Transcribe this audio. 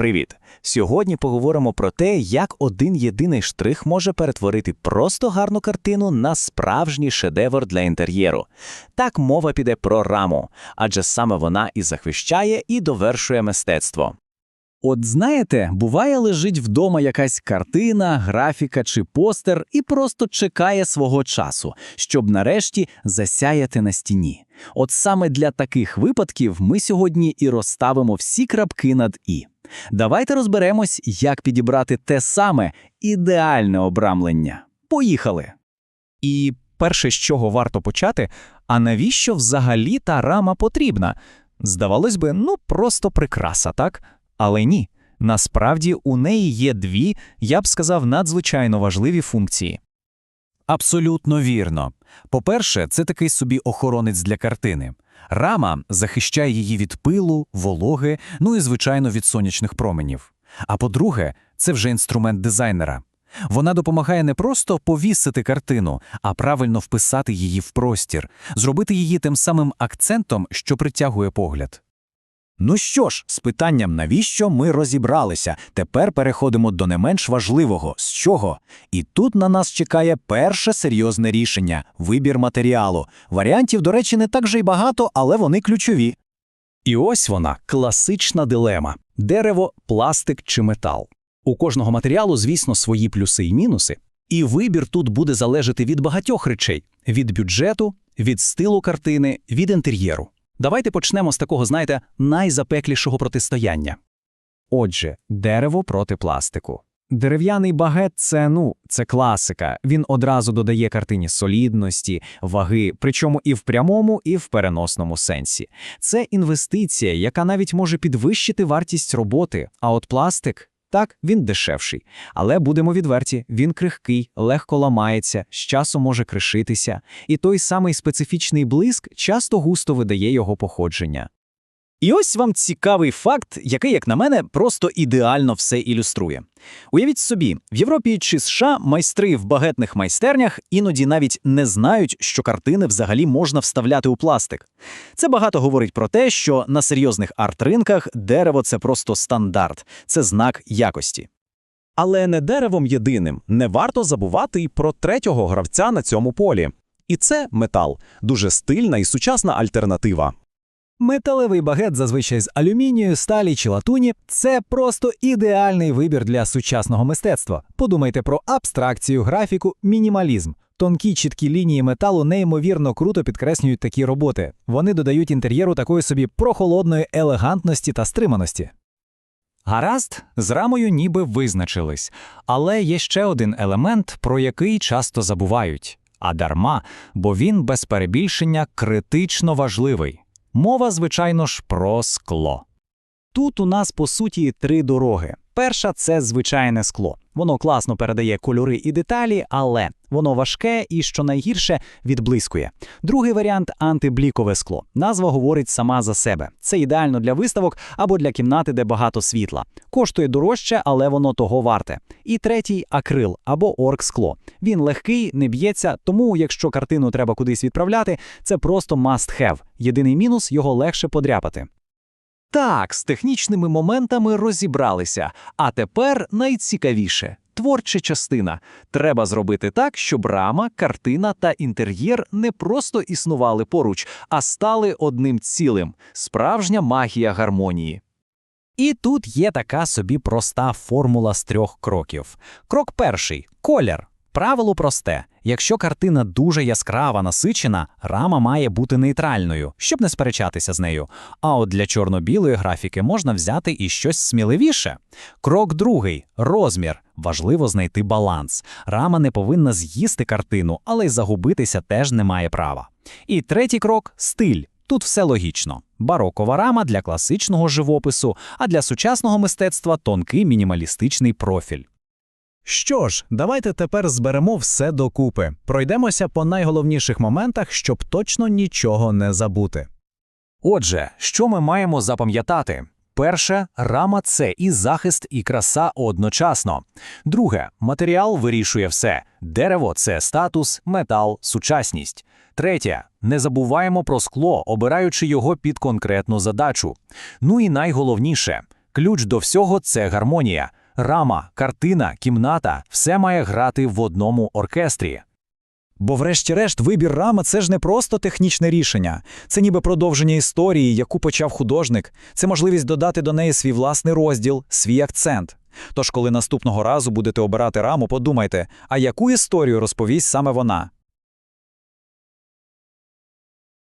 Привіт! Сьогодні поговоримо про те, як один єдиний штрих може перетворити просто гарну картину на справжній шедевр для інтер'єру. Так мова піде про раму, адже саме вона і захищає, і довершує мистецтво. От знаєте, буває лежить вдома якась картина, графіка чи постер і просто чекає свого часу, щоб нарешті засяяти на стіні. От саме для таких випадків ми сьогодні і розставимо всі крапки над і. Давайте розберемось, як підібрати те саме ідеальне обрамлення. Поїхали! І перше, з чого варто почати, а навіщо взагалі та рама потрібна? Здавалось би, ну просто прикраса, так? Але ні. Насправді у неї є дві, я б сказав, надзвичайно важливі функції. Абсолютно вірно. По-перше, це такий собі охоронець для картини. Рама захищає її від пилу, вологи, ну і, звичайно, від сонячних променів. А по-друге, це вже інструмент дизайнера. Вона допомагає не просто повісити картину, а правильно вписати її в простір, зробити її тим самим акцентом, що притягує погляд. Ну що ж, з питанням навіщо ми розібралися. Тепер переходимо до не менш важливого з чого. І тут на нас чекає перше серйозне рішення вибір матеріалу. Варіантів, до речі, не так же й багато, але вони ключові. І ось вона класична дилема: дерево, пластик чи метал. У кожного матеріалу, звісно, свої плюси і мінуси. І вибір тут буде залежати від багатьох речей: від бюджету, від стилу картини, від інтер'єру. Давайте почнемо з такого, знаєте, найзапеклішого протистояння. Отже, дерево проти пластику. Дерев'яний багет це ну, це класика. Він одразу додає картині солідності, ваги, причому і в прямому, і в переносному сенсі. Це інвестиція, яка навіть може підвищити вартість роботи. А от пластик. Так, він дешевший, але будемо відверті, він крихкий, легко ламається, з часом може кришитися, і той самий специфічний блиск часто густо видає його походження. І ось вам цікавий факт, який, як на мене, просто ідеально все ілюструє. Уявіть собі, в Європі чи США майстри в багетних майстернях іноді навіть не знають, що картини взагалі можна вставляти у пластик. Це багато говорить про те, що на серйозних арт-ринках дерево це просто стандарт, це знак якості. Але не деревом єдиним не варто забувати й про третього гравця на цьому полі. І це метал, дуже стильна і сучасна альтернатива. Металевий багет зазвичай з алюмінію, сталі чи латуні це просто ідеальний вибір для сучасного мистецтва. Подумайте про абстракцію, графіку, мінімалізм. Тонкі чіткі лінії металу неймовірно круто підкреслюють такі роботи. Вони додають інтер'єру такої собі прохолодної елегантності та стриманості. Гаразд, з рамою ніби визначились, але є ще один елемент, про який часто забувають а дарма, бо він без перебільшення критично важливий. Мова, звичайно ж, про скло. Тут у нас по суті три дороги. Перша це звичайне скло. Воно класно передає кольори і деталі, але воно важке і, що найгірше, відблискує. Другий варіант антиблікове скло. Назва говорить сама за себе. Це ідеально для виставок або для кімнати, де багато світла. Коштує дорожче, але воно того варте. І третій акрил або оргскло. Він легкий, не б'ється, тому якщо картину треба кудись відправляти, це просто must have. Єдиний мінус його легше подряпати. Так, з технічними моментами розібралися. А тепер найцікавіше творча частина. Треба зробити так, щоб рама, картина та інтер'єр не просто існували поруч, а стали одним цілим справжня магія гармонії. І тут є така собі проста формула з трьох кроків. Крок перший колір. Правило просте: якщо картина дуже яскрава, насичена, рама має бути нейтральною, щоб не сперечатися з нею. А от для чорно-білої графіки можна взяти і щось сміливіше. Крок другий розмір. Важливо знайти баланс. Рама не повинна з'їсти картину, але й загубитися теж не має права. І третій крок стиль. Тут все логічно. Барокова рама для класичного живопису, а для сучасного мистецтва тонкий мінімалістичний профіль. Що ж, давайте тепер зберемо все докупи, пройдемося по найголовніших моментах, щоб точно нічого не забути. Отже, що ми маємо запам'ятати? Перше, рама це і захист, і краса одночасно. Друге, матеріал вирішує все. Дерево це статус, метал, сучасність. Третє, не забуваємо про скло, обираючи його під конкретну задачу. Ну і найголовніше Ключ до всього це гармонія. Рама, картина, кімната все має грати в одному оркестрі. Бо, врешті-решт, вибір рами це ж не просто технічне рішення, це ніби продовження історії, яку почав художник, це можливість додати до неї свій власний розділ, свій акцент. Тож, коли наступного разу будете обирати раму, подумайте, а яку історію розповість саме вона?